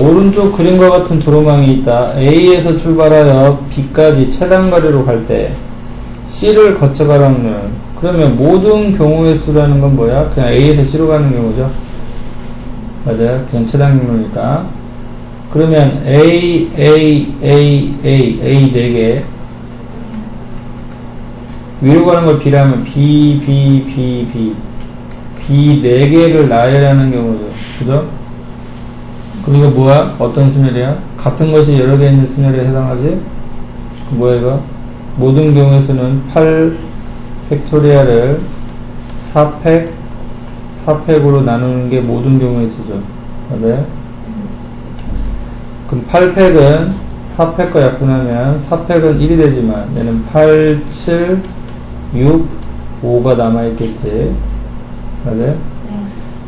오른쪽 그림과 같은 도로망이 있다. A에서 출발하여 B까지 최단 거리로 갈 때 C를 거쳐가라는 그러면 모든 경우의 수라는 건 뭐야? 그냥 A에서 C로 가는 경우죠. 맞아요. 그냥 최단 경로니까. 그러면 A, A, A, A, A 4개. 위로 가는 걸 B라면 B, B, B, B. B 4개를 나열하는 경우죠. 그죠? 그럼 이거 뭐야? 어떤 순열이야? 같은 것이 여러 개 있는 순열에 해당하지? 그 뭐야 이거? 모든 경우에서는 8 팩토리얼을 4팩 4팩으로 나누는 게 모든 경우에 쓰죠. 맞아요? 그럼 8팩은 4팩과 약분하면 4팩은 1이 되지만 얘는 8, 7, 6, 5가 남아있겠지. 맞아요?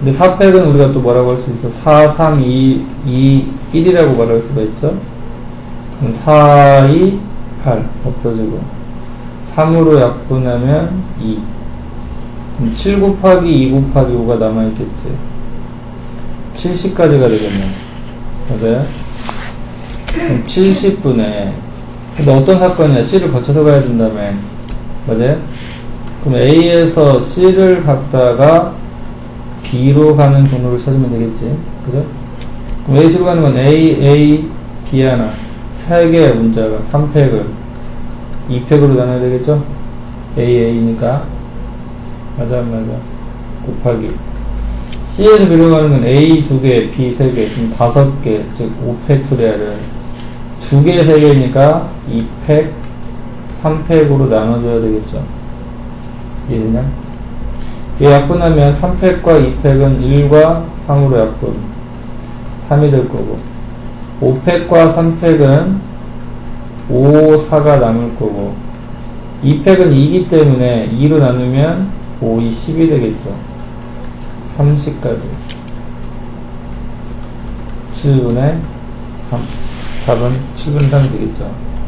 근데 4팩은 우리가 또 뭐라고 할 수 있어? 4, 3, 2, 2, 1이라고 말할 수가 있죠? 그럼 4, 2, 8 없어지고 3으로 약분하면 2 그럼 7 곱하기 2 곱하기 5가 남아있겠지 70까지가 되겠네 맞아요? 그럼 70분에 근데 어떤 사건이야? C를 거쳐서 가야 된다며 맞아요? 그럼 A에서 C를 갔다가 B로 가는 경로를 찾으면 되겠지. 그죠? 그럼 A시로 가는 건 A, A, B 하나. 세 개의 문자가 3팩을 2팩으로 나눠야 되겠죠? A, A니까. 맞아, 맞아. 곱하기. C에서 B로 가는 건 A 두 개, B 세 개, 그럼 다섯 개, 즉 5팩토리아를 두 개, 세 개니까 2팩, 3팩으로 나눠줘야 되겠죠? 이해되냐? 이 약분하면 3팩과 2팩은 1과 3으로 약분 3이 될 거고 5팩과 3팩은 5, 4가 남을 거고 2팩은 2기 때문에 2로 나누면 5, 2, 10이 되겠죠. 30까지. 7분의 3 답은 7분 3이 되겠죠